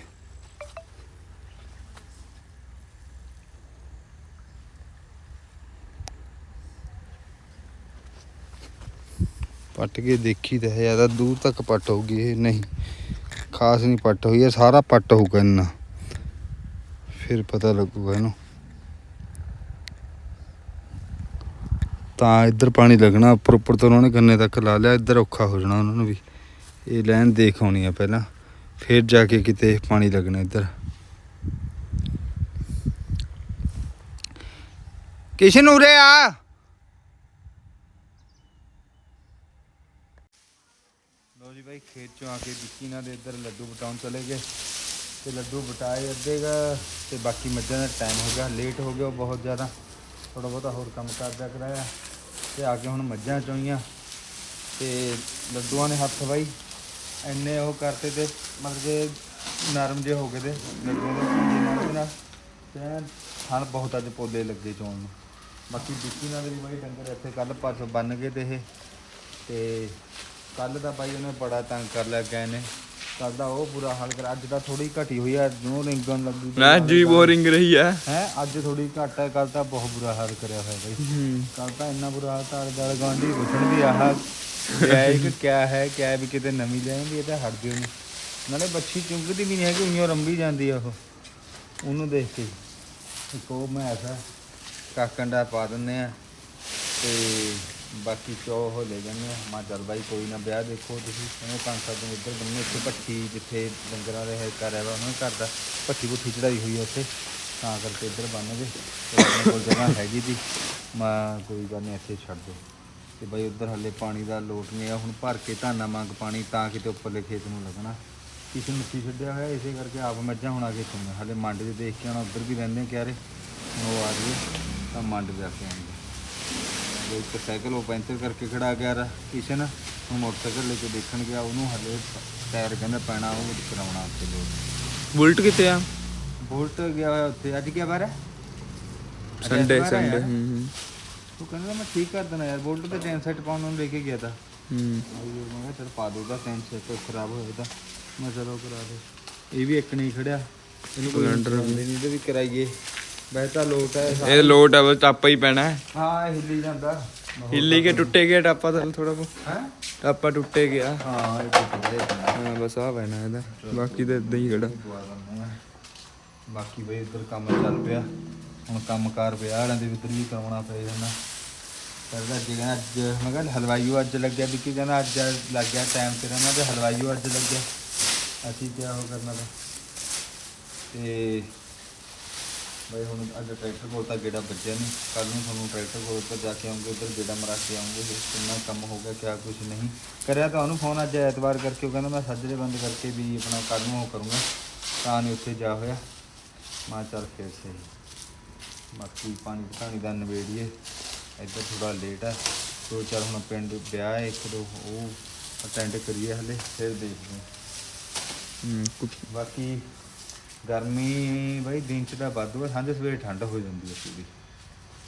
A: ਪੱਟ ਕੇ ਦੇਖੀ ਤਾਂ ਹੈ, ਜ਼ਿਆਦਾ ਦੂਰ ਤੱਕ ਪੱਟ ਹੋਊਗੀ ਇਹ, ਨਹੀਂ। ਖਾਸ ਨਹੀਂ ਪੱਟ ਹੋਈ, ਇਹ ਸਾਰਾ ਪੱਟ ਹੋਊਗਾ ਇੰਨਾ। ਫਿਰ ਪਤਾ ਲੱਗੂਗਾ ਇਹਨੂੰ। ਤਾਂ ਇੱਧਰ ਪਾਣੀ ਲੱਗਣਾ, ਉੱਪਰ ਉੱਪਰ ਤੋਂ ਉਹਨਾਂ ਨੇ ਗੰਨੇ ਤੱਕ ਲਾ ਲਿਆ, ਇੱਧਰ ਔਖਾ ਹੋ ਜਾਣਾ ਉਹਨਾਂ ਨੂੰ ਵੀ। ਇਹ ਲਾਈਨ ਦੇਖ ਆਉਣੀ ਆ ਪਹਿਲਾਂ, ਫਿਰ ਜਾ ਕੇ ਕਿਤੇ ਪਾਣੀ ਲੱਗਣਾ ਇੱਧਰ। ਕਿਸ਼ਨ ਉਰੇ ਆ! ਲੋ ਜੀ ਬਾਈ, ਖੇਤ ਚੋਂ ਆ ਕੇ ਵਿੱਕੀ ਨਾਲ ਦੇ ਇੱਧਰ ਲੱਡੂ ਬਟਾਉਣ ਚਲੇ ਗਏ। ਤੇ ਲੱਡੂ ਬਟਾਏ ਅੱਧੇ ਗਾ ਤੇ ਬਾਕੀ ਮੱਝਾਂ ਦਾ ਟਾਈਮ ਹੋ ਗਿਆ ਲੇਟ ਹੋ ਗਿਆ ਬਹੁਤ ਜ਼ਿਆਦਾ। ਥੋੜਾ ਬਹੁਤਾ ਹੋਰ ਕੰਮ ਕਰਦਾ ਕਰਾਇਆ। ਤੇ ਆ ਕੇ ਹੁਣ ਮੱਝਾਂ ਚੋਈਆਂ ਤੇ ਲੱਡੂਆਂ ਨੇ ਹੱਥ ਬਾਈ ਇੰਨੇ ਉਹ ਕਰਤੇ ਤੇ ਮਤਲਬ ਕਿ ਨਰਮ ਜੇ ਹੋ ਗਏ ਤੇ ਲੱਡੂਆਂ ਦੇ ਭੁੰਜੇ ਨਾਲ ਨਾਲ। ਤੇ ਐਨ ਬਹੁਤ ਅੱਜ ਪੌਦੇ ਲੱਗੇ ਚੋਣ ਨੂੰ। ਬਾਕੀ ਵਿੱਕੀ ਨਾਲ ਦੇ ਵੀ ਬਾਈ ਡੰਗਰ ਇੱਥੇ ਕੱਲ ਪਰਸੋਂ ਬੰਨ ਗਏ ਤੇ ਇਹ। ਤੇ ਕੱਲ ਦਾ ਬਾਈ ਉਹਨੇ ਬੜਾ ਤੰਗ ਕਰ ਲਿਆ ਗਏ ਨੇ। ਕੱਲ ਦਾ ਉਹ ਬੁਰਾ ਹਾਲ ਕਰ ਅੱਜ ਤਾਂ ਥੋੜੀ ਘਟੀ ਹੋਈ ਆ ਨੂੰ ਰਿੰਗਣ ਲੱਗੀ
D: ਨਾ ਜੀ ਬੋਰਿੰਗ ਰਹੀ ਆ।
A: ਹੈ ਅੱਜ ਥੋੜੀ ਘੱਟ ਹੈ ਕੱਲ ਤਾਂ ਬਹੁਤ ਬੁਰਾ ਹਾਲ ਕਰਿਆ ਹੋਇਆ ਬਾਈ। ਕੱਲ ਤਾਂ ਇੰਨਾ ਬੁਰਾ ਹਾਲ ਤਾਂ ਗਲ ਗਾਂਢੀ ਪੁੱਛਣ ਵੀ ਆਹ ਇਹ ਕਿ ਕਿਆ ਹੈ ਕਿਆ ਵੀ ਕਿਤੇ ਨਵੀਂ ਲੈਣਗੇ ਇਹ ਤਾਂ ਹਟ ਦਿਓ ਨਾਲੇ ਬੱਚੀ ਚੁੰਗਦੀ ਵੀ ਨਹੀਂ ਹੈ ਕਿ ਉਈਓ ਰੰਬੀ ਜਾਂਦੀ ਆ ਉਹ। ਉਹਨੂੰ ਦੇਖ ਕੇ। ਇੱਕ ਉਹ ਮੈਂ ਐਸਾ ਕਾਕੰਡਾ ਪਾ ਦਿੰਦੇ ਆ ਤੇ ਬਾਕੀ ਚੋ ਉਹ ਲੈ ਜਾਂਦੇ ਹਾਂ। ਮਾ ਚੱਲ ਬਾਈ, ਕੋਈ ਨਾ ਵਿਆਹ ਦੇਖੋ ਤੁਸੀਂ। ਉਹਨੇ ਪੰਜ ਸੱਤ ਦਿਨ ਇੱਧਰ ਬੰਨੇ, ਇੱਥੇ ਭੱਠੀ ਜਿੱਥੇ ਡੰਗਰਾਂ ਦੇ ਹੈ, ਘਰ ਹੈ ਵਾ, ਉਹਨਾਂ ਦੇ ਘਰ ਦਾ ਭੱਠੀ ਭੁੱਠੀ ਚੜਾਈ ਹੋਈ ਹੈ ਉੱਥੇ। ਤਾਂ ਕਰਕੇ ਇੱਧਰ ਬੰਨਗੇ ਤੇ ਆਪਣੇ ਕੋਲ ਜਗ੍ਹਾ ਹੈਗੀ ਦੀ ਮੈਂ ਕੋਈ ਗੱਲ ਨਹੀਂ, ਇੱਥੇ ਛੱਡ ਦੋ ਤੇ ਬਾਈ ਉੱਧਰ ਹੱਲੇ ਪਾਣੀ ਦਾ ਲੋਟ ਨਹੀਂ ਆ। ਹੁਣ ਭਰ ਕੇ ਧਾਨਾ ਮੰਗ ਪਾਣੀ ਤਾਂ ਕਿਤੇ ਉੱਪਰਲੇ ਖੇਤ ਨੂੰ ਲੱਗਣਾ। ਕਿਸੇ ਮਿੱਟੀ ਛੱਡਿਆ ਹੋਇਆ, ਇਸੇ ਕਰਕੇ ਆਪ ਮੱਝਾਂ ਹੁਣ ਆ ਕੇ ਸੁਣਨ ਹੱਲੇ ਮੰਡ ਦੇ ਦੇਖ ਕੇ ਆਉਣਾ, ਉੱਧਰ ਵੀ ਰਹਿੰਦੇ ਆ ਕਿਆਰੇ। ਉਹ ਆ ਗਏ, ਤਾਂ ਮੰਡ ਜਾ ਕੇ ਆਉਂਗੇ ਉਹ ਇੱਕ ਸਾਈਕਲ ਉਹ ਪੈਂਚਰ ਕਰਕੇ ਖੜਾ ਗਿਆ ਰ ਕਿਸ਼ਨ। ਹੁਣ ਮੋਟਰਸਾਈਕਲ ਲੈ ਕੇ ਦੇਖਣ ਗਿਆ ਉਹਨੂੰ ਹੱਲੇ ਟਾਇਰ ਕਹਿੰਦਾ ਪੈਣਾ ਉਹ ਕਰਾਉਣਾ ਉੱਥੇ ਲੋਡ।
D: ਬੁਲਟ ਕਿੱਥੇ ਆ?
A: ਬੋਲਟ ਗਿਆ ਹੋਇਆ ਉੱਥੇ ਅੱਜ ਕੀ ਵਾਰ ਹੈ
D: ਸੰਡੇ
A: ਹੈ
D: ਸੰਡੇ
A: ਯਾਰ।
D: ਹੂੰ
A: ਉਹ ਕਹਿੰਦਾ ਮੈਂ ਠੀਕ ਕਰ ਦੇਣਾ ਯਾਰ ਬੋਲਟ ਤੇ ਟੈਨ ਸੈਟ ਪਾਉਣ ਨੂੰ ਲੈ ਕੇ ਗਿਆ ਤਾਂ।
D: ਹੂੰ।
A: ਮੈਂ ਕਿਹਾ ਚਲ ਪਾ ਦੋਗਾ ਟੈਨ ਸੈਟ ਖਰਾਬ ਹੋਇਆ ਤਾਂ। ਮੈਂ ਚਲੋ ਕਰਾ ਦੇ। ਇਹ ਵੀ ਇੱਕ ਨਹੀਂ ਖੜਿਆ। ਇਹਨੂੰ ਕੋਈ
D: Splendor
A: ਨਹੀਂ ਇਹਦੇ ਵੀ ਕਰਾਈਏ ਵੈਸੇ ਤਾਂ ਲੋਟ ਹੈ
D: ਇਹ ਲੋਟ ਆ ਬਸ ਟਾਪਾ ਹੀ ਪੈਣਾ ਹੈ।
A: ਹਾਂ ਇਹ ਹਿੱਲੀ ਜਾਂਦਾ।
D: ਹਿੱਲੀ ਕੇ ਟੁੱਟੇ ਗਿਆ ਟਾਪਾ ਤਾਂ ਥੋੜਾ ਬਹੁਤ।
A: ਹੈ?
D: ਟਾਪਾ ਟੁੱਟੇ ਗਿਆ।
A: ਹਾਂ ਇਹ ਟੁੱਟਦੇ
D: ਹਾਂ ਬਸ ਆ ਪੈਣਾ ਇਹਦਾ। ਬਾਕੀ ਤਾਂ ਇਦਾਂ ਹੀ ਖੜਾ।
A: ਬਾਕੀ ਬਈ ਇੱਧਰ ਕੰਮ ਚੱਲ ਪਿਆ। ਹੁਣ ਕੰਮਕਾਰ ਪਿਆ ਵਾਲਿਆਂ ਦੇ ਉੱਧਰ ਵੀ ਕਰਾਉਣਾ ਪਏ ਜਾਂਦਾ। ਕਰਦਾ ਜੀ ਕਹਿੰਦਾ ਅੱਜ ਮੈਂ ਕਿਹਾ ਹਲਵਾਈਓ ਅੱਜ ਲੱਗਿਆ ਵਿੱਕੀ ਕਹਿੰਦਾ ਅੱਜ ਲੱਗ ਗਿਆ ਟਾਈਮ ਤੇ ਰਹਿਣਾ ਤੇ ਹਲਵਾਈਓ ਅੱਜ ਲੱਗਿਆ। ਅਸੀਂ ਕਿਆ ਕਰਨਾ ਤੇ ਬਈ ਹੁਣ ਅੱਜ ਟਰੈਕਟਰ ਕੋਲ ਤਾਂ ਗੇੜਾ ਵੱਜਿਆ ਨਹੀਂ। ਕੱਲ ਨੂੰ ਤੁਹਾਨੂੰ ਟਰੈਕਟਰ ਕੋਲ ਉੱਪਰ ਜਾ ਕੇ ਆਉਂਗੇ ਉੱਧਰ ਗੇੜਾ ਮਰਾ ਕੇ ਆਉਂਗੇ। ਕਿੰਨਾ ਕੰਮ ਹੋ ਗਿਆ ਕਿਆ ਕੁਝ ਨਹੀਂ। ਕਰਿਆ ਤਾਂ ਉਹਨੂੰ ਫੋਨ ਅੱਜ ਐਤਵਾਰ ਕਰਕੇ ਉਹ ਕਹਿੰਦਾ ਮੈਂ ਸੱਜਰੇ ਬੰਦ ਕਰਕੇ ਵੀ ਆਪਣਾ ਕੱਲ ਨੂੰ ਉਹ ਕਰੂੰਗਾ। ਤਾਂ ਨਹੀਂ ਉੱਥੇ ਜਾ ਹੋਇਆ। ਮੈਂ ਚੱਲ ਫੇਰ ਸਹੀ। ਬਾਕੀ ਪਾਣੀ ਪਾਣੀ ਦਾ ਨਵੇੜੀਏ ਇੱਧਰ ਥੋੜਾ ਲੇਟ ਹੈ ਦੋ ਚਾਰ ਹੁਣ ਪਿੰਡ ਵਿਆਹ ਹੈ ਇੱਕ ਦੋ ਉਹ ਅਟੈਂਡ ਕਰੀਏ ਹਲੇ ਫਿਰ ਦੇਖਦੇ ਹਾਂ। ਬਾਕੀ ਗਰਮੀ ਬਈ ਦਿਨ ਚ ਤਾਂ ਵਾਧੂ ਹੈ ਸਾਂਝ ਸਵੇਰੇ ਠੰਡ ਹੋ ਜਾਂਦੀ ਹੈ ਪੂਰੀ।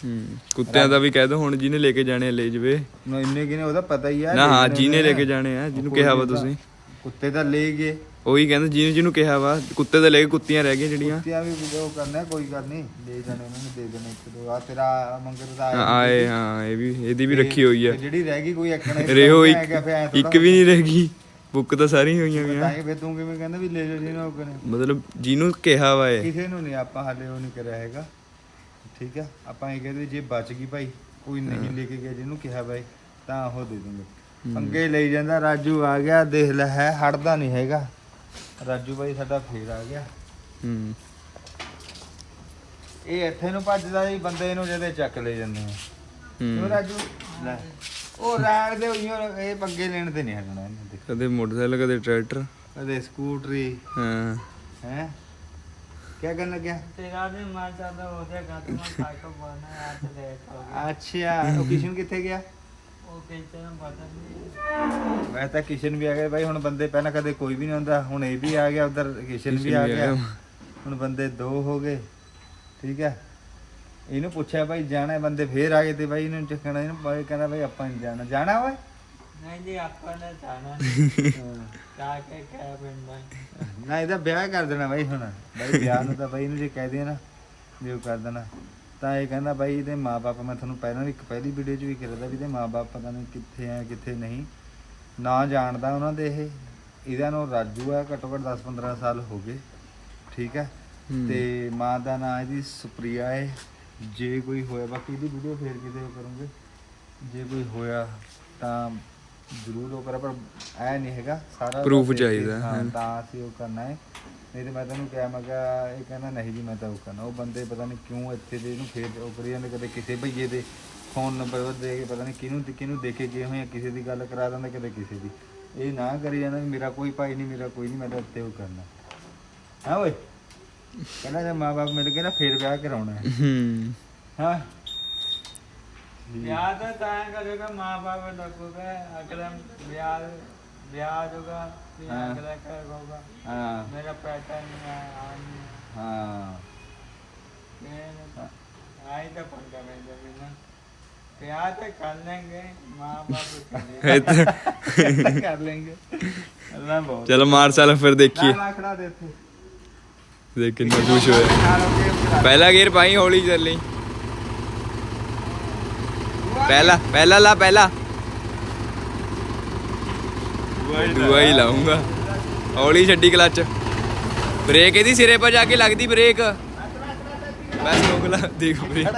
D: ਹੂੰ ਕੁੱਤਿਆਂ ਦਾ ਵੀ ਕਹਿ ਦੋ ਹੁਣ ਜਿਹਨੇ ਲੈ ਕੇ ਜਾਣੇ ਆ ਲੈ ਜਵੇ।
A: ਨਾ ਇੰਨੇ ਕਿਨੇ ਉਹਦਾ ਪਤਾ ਹੀ ਆ
D: ਨਾ ਹਾਂ ਜਿਹਨੇ ਲੈ ਕੇ ਜਾਣੇ ਆ ਜਿਹਨੂੰ ਕਿਹਾ ਵਾ ਤੁਸੀਂ।
A: ਕੁੱਤੇ ਤਾਂ ਲੈ ਗਏ।
D: ਉਹੀ ਕਹਿੰਦੇ ਜਿਹਨੂੰ ਜਿਹਨੂੰ ਕਿਹਾ ਵਾ ਕੁੱਤੇ ਤਾਂ ਲੈ ਕੇ ਕੁੱਤੀਆਂ ਰਹਿ ਗਈਆਂ ਜਿਹੜੀਆਂ।
A: ਕੁੱਤਿਆਂ ਵੀ ਉਹ ਕਰਨਾ ਕੋਈ ਗੱਲ ਨਹੀਂ ਲੈ ਜਾਣੇ ਉਹਨਾਂ ਨੂੰ ਦੇ ਦੇਣੇ ਇੱਕ ਦੋ। ਆ ਤੇਰਾ ਮੰਗਰ ਦਾ ਆਇਆ।
D: ਆਏ ਹਾਂ ਇਹ ਵੀ ਇਹਦੀ ਵੀ ਰੱਖੀ ਹੋਈ ਆ।
A: ਜਿਹੜੀ ਰਹਿ ਗਈ ਕੋਈ ਇੱਕ ਨੇ
D: ਇੱਕ ਵੀ ਨਹੀਂ ਰਹਿ ਗਈ। ਬੁੱਕ ਤਾਂ ਸਾਰੀਆਂ ਹੋਈਆਂ
A: ਤਾਂ
D: ਗਈਆਂ
A: ਹੀ ਫਿਰ ਤੂੰ ਕਿਵੇਂ ਕਹਿੰਦਾ ਵੀ ਲੈ ਜਾਓ ਜਿਹਨੂੰ ਉਹ ਕਰੇ
D: ਮਤਲਬ ਜਿਹਨੂੰ ਕਿਹਾ ਵਾ ਇਹ।
A: ਕਿਸੇ ਨੂੰ ਨਹੀਂ ਆਪਾਂ ਹਾਲੇ ਉਹ ਨਹੀਂ ਕਰਿਆ ਹੈਗਾ। ਠੀਕ ਆ? ਆਪਾਂ ਇਹ ਕਹਿੰਦੇ ਜੇ ਬਚ ਗਈ ਭਾਈ ਕੋਈ ਨਹੀਂ ਲੈ ਕੇ ਗਿਆ ਜਿਹਨੂੰ ਕਿਹਾ ਭਾਈ ਤਾਂ ਉਹ ਦੇ ਦੂੰਗੇ ਪੰਗੇ ਲਈ ਜਾਂਦਾ ਰਾਜੂ ਆ ਗਿਆ ਦੇਖ ਲੈ ਹੈ ਹਟਦਾ ਨਹੀਂ ਹੈਗਾ। ਰਾਜੂ ਭਾਈ ਸਾਡਾ ਫੇਰ ਆ ਗਿਆ।
D: ਹੂੰ।
A: ਇਹ ਇੱਥੇ ਨੂੰ ਭੱਜਦਾ ਜੀ ਬੰਦੇ ਨੂੰ ਜਦੇ ਚੱਕ ਲੈ ਜਾਂਦੇ ਆ। ਕਿਉਂ
D: ਹੂੰ
A: ਰਾਜੂ? ਲੈ। ਉਹ ਰਹਿਣ ਦੇ ਉਈਓ ਇਹ ਪੰਗੇ ਲੈਣ ਤੇ ਨਹੀਂ ਹਟਣਾ ਇਹਨਾਂ ਦੇ
D: ਕਦੇ ਮੋਟਰਸਾਈਕਲ ਕਦੇ ਟਰੈਕਟਰ
A: ਕਦੇ ਸਕੂਟਰੀ
D: ਹਾਂ
A: ਹੈ ਕੀ ਕਰਨ ਲੱਗਿਆ
C: तेरा भी मार ज्यादा हो जाएगा तो मैं साइकिल बोलना है आज लेट हो गया
A: ਅੱਛਾ ਉਹ ਕਿਸ਼ਨ ਕਿੱਥੇ ਗਿਆ
C: वो कहते हैं बदल नहीं
A: ਵੈਸੇ ਤਾਂ ਕਿਸ਼ਨ ਵੀ ਆ ਗਿਆ ਬਾਈ ਹੁਣ ਬੰਦੇ ਪਹਿਲਾਂ ਕਦੇ ਕੋਈ ਵੀ ਨਹੀਂ ਹੁੰਦਾ ਹੁਣ ਇਹ ਵੀ ਆ ਗਿਆ ਉਧਰ ਕਿਸ਼ਨ ਵੀ ਆ ਗਿਆ ਹੁਣ ਬੰਦੇ ਦੋ ਹੋ ਗਏ ਠੀਕ ਹੈ ਇਹਨੂੰ ਪੁੱਛਿਆ ਭਾਈ ਜਾਣਾ ਬੰਦੇ ਫੇਰ ਆ ਗਏ ਤੇ ਭਾਈ ਇਹਨੂੰ ਚੱਕਣਾ ਇਹਨੂੰ ਭਾਈ ਕਹਿੰਦਾ ਭਾਈ ਆਪਾਂ ਨਹੀਂ ਜਾਣਾ। ਜਾਣਾ ਓਏ?
C: ਨਹੀਂ ਜੀ ਆਪਾਂ ਨੇ ਜਾਣਾ। ਕਾ ਕੇ ਕੈਬਨ ਭਾਈ
A: ਨਾ ਇਹਦਾ ਵਿਆਹ ਕਰ ਦੇਣਾ ਭਾਈ ਹੁਣ। ਭਾਈ ਵਿਆਹ ਨੂੰ ਤਾਂ ਭਾਈ ਇਹਨੂੰ ਜੇ ਕਹਿ ਦੇ ਨਾ ਦਿਓ ਕਰ ਦੇਣਾ। ਤਾਂ ਇਹ ਕਹਿੰਦਾ ਭਾਈ ਇਹਦੇ ਮਾਪੇ ਮੈਂ ਤੁਹਾਨੂੰ ਪਹਿਲਾਂ ਵੀ ਇੱਕ ਪਹਿਲੀ ਵੀਡੀਓ 'ਚ ਵੀ ਕਿਹਾ ਵੀ ਇਹਦੇ ਮਾਪੇ ਪਤਾ ਨਹੀਂ ਕਿੱਥੇ ਆ ਕਿੱਥੇ ਨਹੀਂ। ਨਾ ਜਾਣਦਾ ਉਹਨਾਂ ਦੇ ਇਹ। ਇਹਦਾ ਨੂੰ ਰਾਜੂ ਆ ਘੱਟੋ ਘੱਟ 10-15 ਸਾਲ ਹੋ ਗਏ। ਠੀਕ ਹੈ? ਤੇ ਮਾਂ ਦਾ ਨਾਮ ਇਹਦੀ ਸੁਪਰੀਆ ਹੈ ਜੇ ਕੋਈ ਹੋਇਆ ਬਾਕੀ ਇਹਦੀ ਵੀਡੀਓ ਫੇਰ ਕਿਤੇ ਉਹ ਕਰੂੰਗੇ। ਜੇ ਕੋਈ ਹੋਇਆ ਤਾਂ ਜ਼ਰੂਰ ਉਹ ਕਰਾ ਪਰ ਐ ਨਹੀਂ ਹੈਗਾ। ਸਾਰਾ
D: Proof
A: ਕੇ,
D: ਚਾਹੀਦਾ,
A: ਹਾਂ
D: ਹਾਂ।
A: ਤਾਂ ਅਸੀਂ ਉਹ ਕਰਨਾ ਹੈ। ਨਹੀਂ ਤੇ ਮੈਂ ਤੈਨੂੰ ਕਿਹਾ ਮੈਂ ਕਿਹਾ ਇਹ ਕਹਿੰਦਾ ਨਹੀਂ ਜੀ ਮੈਂ ਤਾਂ ਉਹ ਕਰਨਾ। ਉਹ ਬੰਦੇ ਪਤਾ ਨਹੀਂ ਕਿਉਂ ਇੱਥੇ ਦੇ ਇਹਨੂੰ ਫੇਰ ਉਹ ਕਰੀ ਜਾਂਦੇ ਕਦੇ ਕਿਸੇ ਭਈਏ ਦੇ ਫੋਨ ਨੰਬਰ ਦੇ ਕੇ ਪਤਾ ਨਹੀਂ ਕਿਹਨੂੰ ਤੇ ਕਿਹਨੂੰ ਦੇਖੇ ਗਏ ਹੋਏ ਆ ਕਿਸੇ ਦੀ ਗੱਲ ਕਰਾ ਦਿੰਦੇ ਕਦੇ ਕਿਸੇ ਦੀ। ਇਹ ਨਾ ਕਰੀ ਜਾਂਦਾ ਵੀ ਮੇਰਾ ਕੋਈ ਭਾਈ ਨਹੀਂ ਮੇਰਾ ਕੋਈ ਨਹੀਂ ਮੈਂ ਤਾਂ ਇੱਥੇ ਉਹ ਕਰਨਾ। ਹਾਂ ਓਏ? ਕਹਿੰਦਾ ਜੇ ਮਾਪੇ ਮਿਲ ਕੇ ਨਾ ਫੇਰ ਵਿਆਹ ਕਰਾਉਣਾ ਹੈ।
D: ਹੂੰ।
A: ਹਾਂ?
B: ਵਿਆਹ ਤਾਂ ਤਾਂ ਕਰੇਗਾ ਮਾਂ ਬਾਪ ਲੱਗੂਗਾ ਅਗਲਾ ਵਿਆਹ ਵਿਆਹ ਹੋਗਾ ਫਿਰ
A: ਹਾਂ।
B: ਅਗਲਾ ਕਰੇਗਾ
A: ਹਾਂ।
B: ਮੇਰਾ ਪੈਟਰਨ ਨਹੀਂ ਆਇਆ ਨਹੀਂ
A: ਹਾਂ।
B: ਮੈਂ ਆਈ ਤਾਂ ਪੰਗਾ ਮੈਂ ਜਮੀਨ ਵਿਆਹ ਤਾਂ ਕਰ ਲੈਂਗੇ ਮਾਂ ਬਾਪ ਕਰੇ
D: ਇਹ ਦੇਖ ਕਿੰਨਾ ਖੁਸ਼ ਹੋਇਆ। ਪਹਿਲਾ ਗੇਰ ਪਾਈ ਹੌਲੀ ਚੱਲੀ। ਪਹਿਲਾ ਪਹਿਲਾ ਲਾ ਪਹਿਲਾ। ਦੂਆ ਹੀ ਲਾਉਂਗਾ ਹੌਲੀ ਛੱਡੀ ਕਲੱਚ। ਬ੍ਰੇਕ ਇਹਦੀ ਸਿਰੇ 'ਪਰ ਜਾ ਕੇ ਲੱਗਦੀ ਬ੍ਰੇਕ। ਬਸ ਰੋਕ ਲਾ ਦੇਖ ਬ੍ਰੇਕ।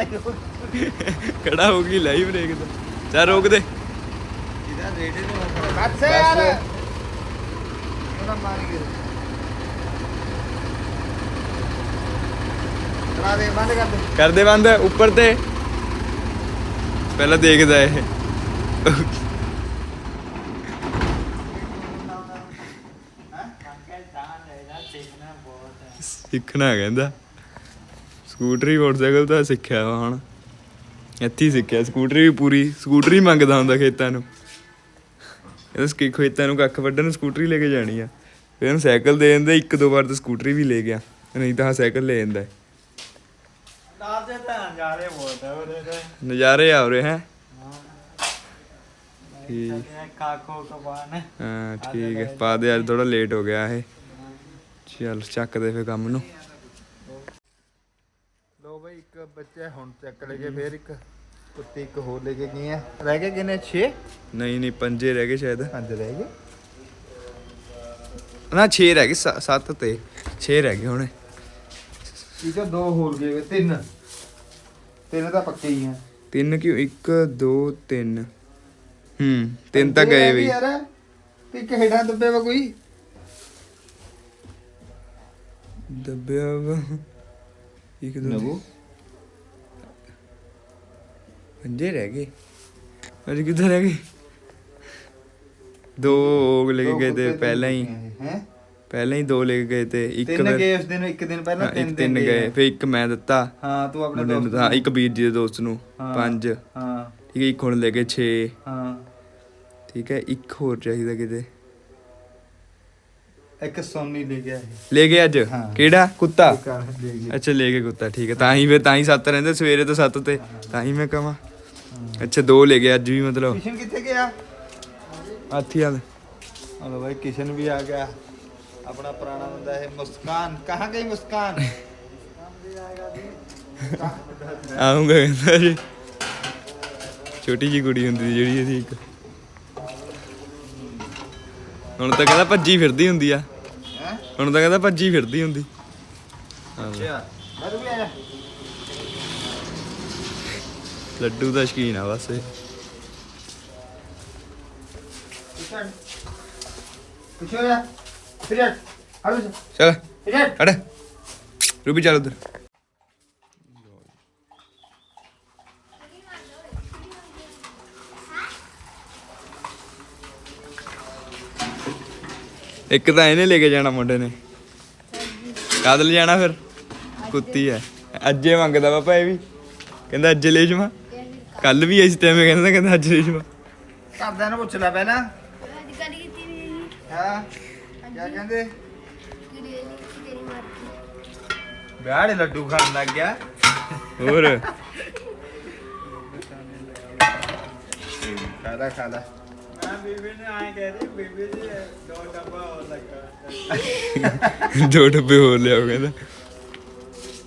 D: ਖੜਾ ਹੋ ਗਈ ਲਾਈ ਬ੍ਰੇਕ ਤਾਂ। ਚੱਲ ਰੋਕ ਦੇ।
A: ਇਹਦਾ ਰੇਟ ਹੋਣਾ ਬਸ ਯਾਰ। ਉਹਦਾ ਮਾਰੀ ਗਏ ਚਲਾ ਦੇ ਬੰਦ ਕਰ ਦੇ।
D: ਕਰ ਦੇ ਬੰਦ, ਉੱਪਰ ਤੇ। ਪਹਿਲਾਂ ਦੇਖਦਾ ਇਹ। ਸਿੱਖਣਾ ਕਹਿੰਦਾ। ਸਕੂਟਰੀ, ਮੋਟਰਸਾਈਕਲ ਤਾਂ ਸਿੱਖਿਆ ਵਾ ਹੁਣ। ਇੱਥੇ ਹੀ ਸਿੱਖਿਆ। ਸਕੂਟਰੀ ਵੀ ਪੂਰੀ, ਸਕੂਟਰੀ ਮੰਗਦਾ ਹੁੰਦਾ ਖੇਤਾਂ ਨੂੰ। ਇਹ ਸਕੀ, ਖੇਤਾਂ ਨੂੰ ਕੱਖ ਵੱਢਣ ਨੂੰ ਸਕੂਟਰੀ ਲੈ ਕੇ ਜਾਣੀ ਆ। ਫਿਰ ਉਹਨੂੰ ਸਾਈਕਲ ਦੇ ਦਿੰਦੇ ਇੱਕ ਦੋ ਵਾਰ ਤਾਂ ਸਕੂਟਰੀ ਵੀ ਲੈ ਗਿਆ। ਨਹੀਂ ਤਾਂ ਆਹ ਸਾਈਕਲ ਲੈ ਜਾਂਦਾ।
B: ਨਾ ਤੇ ਤਾਂ ਜਾ ਰਹੇ ਬਹੁਤ ਹੈ ਉਹਦੇ ਤੇ।
D: ਨਜ਼ਾਰੇ ਆ ਰਹੇ ਹੈ? ਠੀਕ।
B: ਠੀਕ ਕਾਕੋ ਕਬਾਨ
D: ਹਾਂ ਠੀਕ ਹੈ। ਪਾ ਦੇ ਅੱਜ ਥੋੜਾ ਲੇਟ ਹੋ ਗਿਆ ਇਹ। ਚੱਲ ਚੱਕ ਦੇ ਫੇ ਕੰਮ ਨੂੰ।
A: ਲੋ ਬਈ ਇੱਕ ਬੱਚਾ ਹੁਣ ਚੱਕ ਲੈ ਕੇ ਫੇਰ ਇੱਕ। ਕੁੱਤੀ ਇੱਕ ਹੋਰ ਲੈ ਕੇ ਗਏ ਆ ਰਹਿ ਗਏ ਕਿੰਨੇ? 6
D: ਨਹੀਂ ਨਹੀਂ ਪੰਜੇ ਰਹਿ ਗਏ ਸ਼ਾਇਦ।
A: ਪੰਜ ਰਹਿ ਗਏ?
D: ਨਾ 6 ਰਹਿ ਗਏ 7 ਤੇ। 6 ਰਹਿ ਗਏ ਹੁਣੇ।
A: ਇਹ ਤਾਂ ਦੋ ਹੋਰ ਗਏ ਤਿੰਨ। ਤਿੰਨ ਤਾਂ ਪੱਕੇ ਹੀ ਆ।
D: ਤਿੰਨ ਕਿਉਂ? 1 2 3 ਹੂੰ ਤਿੰਨ ਤਾਂ ਗਏ ਵੀ
A: ਯਾਰ ਤੇ ਕਿਹੜਾ ਦੱਬੇ ਵਾ ਕੋਈ।
D: ਦੱਬਿਆ ਵਾ। ਇੱਕ ਦੋ
A: ਨਵੂ?
D: ਪੰਜੇ ਰਹਿ ਗਏ। ਅਜੇ ਕਿੱਧਰ ਰਹਿ ਗਏ? ਦੋ ਉਹ ਲੈ ਕੇ ਗਏ ਤੇ ਪਹਿਲਾਂ ਹੀ।
A: ਹੈ?
D: ਪਹਿਲਾਂ ਹੀ ਦੋ ਲੈ ਕੇ ਗਏ ਤੇ ਇੱਕ
A: ਤਿੰਨ ਗਏ ਉਸ ਦਿਨ ਇੱਕ ਦਿਨ ਪਹਿਲਾਂ ਤਿੰਨ
D: ਤਿੰਨ ਗਏ। ਫਿਰ ਇੱਕ ਮੈਂ ਦਿੱਤਾ।
A: ਹਾਂ ਤੂੰ ਆਪਣੇ ਦੋਸਤ
D: ਹਾਂ ਇੱਕ ਵੀਰ ਜੀ ਦੇ ਦੋਸਤ ਨੂੰ। ਪੰਜ।
A: ਹਾਂ।
D: ਠੀਕ ਹੈ ਇੱਕ ਹੁਣ ਲੈ ਕੇ 6
A: ਹਾਂ।
D: ਠੀਕ ਹੈ ਇੱਕ ਹੋਰ ਚਾਹੀਦਾ ਕਿਤੇ।
A: ਇੱਕ ਸੋਨੀ ਲੈ ਗਿਆ
D: ਲੈ ਗਏ ਅੱਜ। ਕਿਹੜਾ? ਕੁੱਤਾ?
A: ਲੈ ਗਿਆ
D: ਅੱਛਾ ਲੈ ਕੇ ਕੁੱਤਾ ਠੀਕ ਹੈ। ਤਾਂ ਹੀ ਫਿਰ ਤਾਂ ਹੀ ਸੱਤ ਰਹਿੰਦੇ ਸਵੇਰੇ ਤੋਂ ਸੱਤ ਤੇ। ਤਾਂ ਹੀ ਮੈਂ ਕਹਾਂ। ਅੱਛਾ ਦੋ ਲੈ ਗਏ ਅੱਜ ਵੀ ਮਤਲਬ।
A: ਕਿਸ਼ਨ ਕਿੱਥੇ ਗਿਆ?
D: ਹਾਥੀ ਵਾਲ।
A: ਹਲੋ ਭਾਈ ਕਿਸ਼ਨ ਵੀ ਆ ਗਿਆ। ਆਪਣਾ ਪੁਰਾਣਾ ਬੰਦਾ ਇਹ ਮੁਸਕਾਨ। ਕਹਾਂ ਗਈ ਮੁਸਕਾਨ?
D: ਆਉਂਗਾ ਕਹਿੰਦਾ ਜੀ। ਛੋਟੀ ਜੀ ਕੁੜੀ ਹੁੰਦੀ ਜਿਹੜੀ ਇਹਦੀ ਇੱਕ। ਹੁਣ ਤਾਂ ਕਹਿੰਦਾ ਭੱਜੀ ਫਿਰਦੀ ਹੁੰਦੀ ਆ। ਹੁਣ ਤਾਂ ਕਹਿੰਦਾ ਭੱਜੀ ਫਿਰਦੀ ਹੁੰਦੀ। ਲੱਡੂ ਦਾ ਸ਼ਕੀਨ ਆ ਬਸ ਇਹ।
A: ਕਿਸ਼ਨ। ਕਿਸ਼ੋਰ या फिर हट हट
D: ਚਲ
A: फिर हट
D: ਹਟ ਰੂਬੀ ਚੱਲ ਉਧਰ ਇੱਕ ਤਾਂ ਇਹਨੇ ਲੈ ਕੇ ਜਾਣਾ ਮੁੰਡੇ ਨੇ ਕਾਦਲ ਜਾਣਾ ਫਿਰ ਕੁੱਤੀ ਐ ਅੱਜੇ ਮੰਗਦਾ ਪਾਪਾ ਇਹ ਵੀ ਕਹਿੰਦਾ ਅੱਜ ਲੈ ਜਾਵਾਂ ਕੱਲ ਵੀ ਇਸ ਟਾਈਮ ਕਹਿੰਦਾ ਕਹਿੰਦਾ ਅੱਜ ਲੈ ਜਾਵਾਂ
A: ਘਰਦਿਆਂ ਨੂੰ ਪੁੱਛ ਲੈ ਪਹਿਲਾਂ
E: ਅੱਜ ਕੱਲ੍ਹ ਕੀਤੀ ਨਹੀਂ
A: ਹਾਂ ਕਿਆ ਕਹਿੰਦੇ?
E: ਕਿਹੜੀ ਤੇਰੀ ਮਰਜ਼ੀ
A: ਵਿਆਹ ਦੇ ਲੱਡੂ ਖਾਣ ਲੱਗ ਗਿਆ।
D: ਹੋਰ।
A: ਖਾਦਾ ਖਾਦਾ
B: ਮੈਂ ਬੀਬੀ ਨੇ ਆਏ ਕਹਿ ਰਹੀ ਬੀਬੀ ਜੀ ਦੋ ਡੱਬਾ ਹੋਰ ਲੱਗਾ
D: ਦੋ ਡੱਬੇ ਹੋਰ ਲਿਆਓ ਕਹਿੰਦਾ।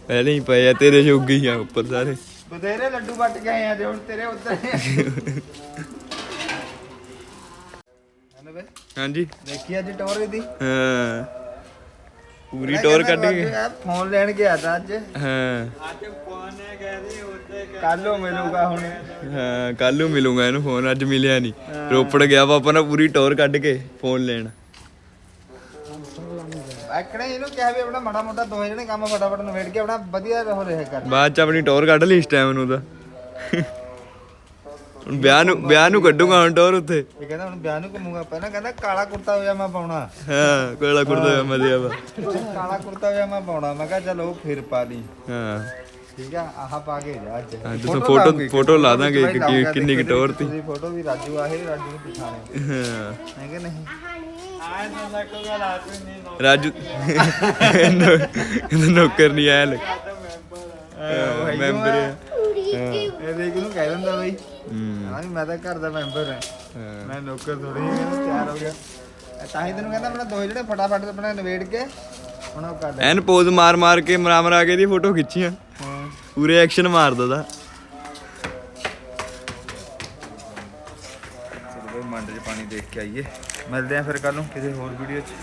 D: ਪਹਿਲੇ ਹੀ ਪਏ ਆ ਤੇਰੇ ਜੋਗੇ ਆ ਉੱਪਰ ਸਾਰੇ।
A: ਬਥੇਰੇ ਲੱਡੂ ਵੱਟ ਕੇ ਆਏ ਆ ਤੇ ਹੁਣ ਤੇਰੇ ਉੱਧਰ ਹਲੋ ਬੇ
D: ਹਾਂਜੀ।
A: ਦੇਖੀ ਅੱਜ ਟੋਰੇ ਦੀ
D: ਹਾਂ। ਪੂਰੀ ਟੌਰ ਕੱਢ। ਕੇ
A: ਫੋਨ ਲੈਣ ਗਿਆ ਤਾਂ ਅੱਜ।
D: ਹਾਂ।
B: ਅੱਜ ਫੋਨ ਹੈ ਕਹਿੰਦੀ ਉੱਤੇ
A: ਕੱਲੋਂ ਮਿਲੂਗਾ ਹੁਣ।
D: ਹਾਂ ਕੱਲ ਨੂੰ ਮਿਲੂੰਗਾ ਇਹਨੂੰ ਫੋਨ ਅੱਜ ਮਿਲਿਆ ਨਹੀਂ ਰੋਪੜ ਗਿਆ ਪਾਪਾ ਨਾਲ ਪੂਰੀ ਟੌਰ ਕੱਢ ਕੇ ਫੋਨ ਲੈਣ।
A: ਐਕੜੇ ਇਹਨੂੰ ਕਿਹਾ ਵੀ ਆਪਣਾ ਮਾੜਾ ਮੋਟਾ ਦੋਹੇ ਜਣੇ ਕੰਮ ਫਟਾਫਟ ਨਵੇੜ ਕੇ ਆਪਣਾ ਵਧੀਆ ਰਹੋ ਰਿਹਾ ਕਰ।
D: ਬਾਅਦ ਚ ਆਪਣੀ ਟੌਰ ਕੱਢ ਲਈ ਇਸ ਟਾਈਮ ਨੂੰ ਤਾਂ। ਹੁਣ ਵਿਆਹ ਨੂੰ ਵਿਆਹ ਨੂੰ ਕੱਢੂਗਾ ਹੁਣ ਟੌਰ ਉੱਥੇ।
A: ਇਹ ਕਹਿੰਦਾ ਹੁਣ ਵਿਆਹ ਨੂੰ ਘੁੰਮੂਗਾ। ਪਹਿਲਾਂ ਕਹਿੰਦਾ ਕਾਲਾ ਕੁੜਤਾ ਹੋਇਆ ਮੈਂ ਪਾਉਣਾ।
D: ਹਾਂ ਕੋਲਾ ਕੁੜਦਾ ਮਜ਼ਾ ਵਾ
A: ਕਾਲਾ ਕੁੜਤਾ ਹੋਇਆ ਮੈਂ ਪਾਉਣਾ। ਮੈਂ ਕਿਹਾ ਚਲ ਉਹ ਫਿਰ ਪਾ ਲਈ।
D: ਹਾਂ।
A: ਠੀਕ ਆ ਆਹ ਪਾ ਕੇ ਜਾ ਅੱਜ।
D: ਹਾਂ, ਤੁਸੀਂ ਫੋਟੋ- ਫੋਟੋ ਲਾ ਦਾਂਗੇ ਕਿ- ਕਿੰਨੀ ਕੁ ਟੌਰ ਤੀ।
A: ਤੁਸੀਂ ਫੋਟੋ ਵੀ ਰਾਜੂ ਆਹੇ ਰਾਜੂ ਨੂੰ ਪਛਾਣੇ
D: ਹਾਂ।
A: ਹੈ ਕਿ ਨਹੀਂ?
B: ਤਾਂ ਲੱਗੂਗਾ ਨਹੀਂ ਨੋ
D: ਰਾਜੂ ਇਹਦਾ ਨੌਕਰ ਨਹੀਂ ਆਇਆ ਲੈ ਮੈਂਬਰ ਆ।
A: ਇਹ ਦੇਖ ਨੂੰ ਕਹਿ ਦਿੰਦਾ ਬਈ।
D: ਹੂੰ।
A: ਹਾਂ ਵੀ ਮੈਂ ਤਾਂ ਘਰ ਦਾ ਮੈਂਬਰ ਹਾਂ।
D: ਹਾਂ।
A: ਮੈਂ ਨੌਕਰ ਥੋੜੀ ਕਹਿੰਦਾ ਤਿਆਰ ਹੋ ਗਿਆ। ਇਹ ਤਾਂ ਹੀ ਤੈਨੂੰ ਕਹਿੰਦਾ ਆਪਣਾ ਦੋ ਜਿਹੜੇ ਫਟਾਫਟ ਆਪਣਾ ਨਵੇੜ ਕੇ ਹੁਣ ਉਹ ਲੈ।
D: ਐਨ ਪੋਜ਼ ਮਾਰ ਮਾਰ ਕੇ ਮਰਾ ਮਰਾ ਕੇ ਦੀ ਫੋਟੋ ਖਿੱਚੀਆਂ।
A: ਹਾਂ।
D: ਪੂਰੇ ਐਕਸ਼ਨ ਮਾਰਦਾ ਦਾ
A: ਚਲੋ ਬਈ ਮੰਡ 'ਚ ਪਾਣੀ ਦੇਖ ਕੇ ਆਈਏ। ਮਿਲਦੇ ਆ ਫਿਰ ਕੱਲ ਨੂੰ ਕਿਸੇ ਹੋਰ ਵੀਡੀਓ 'ਚ।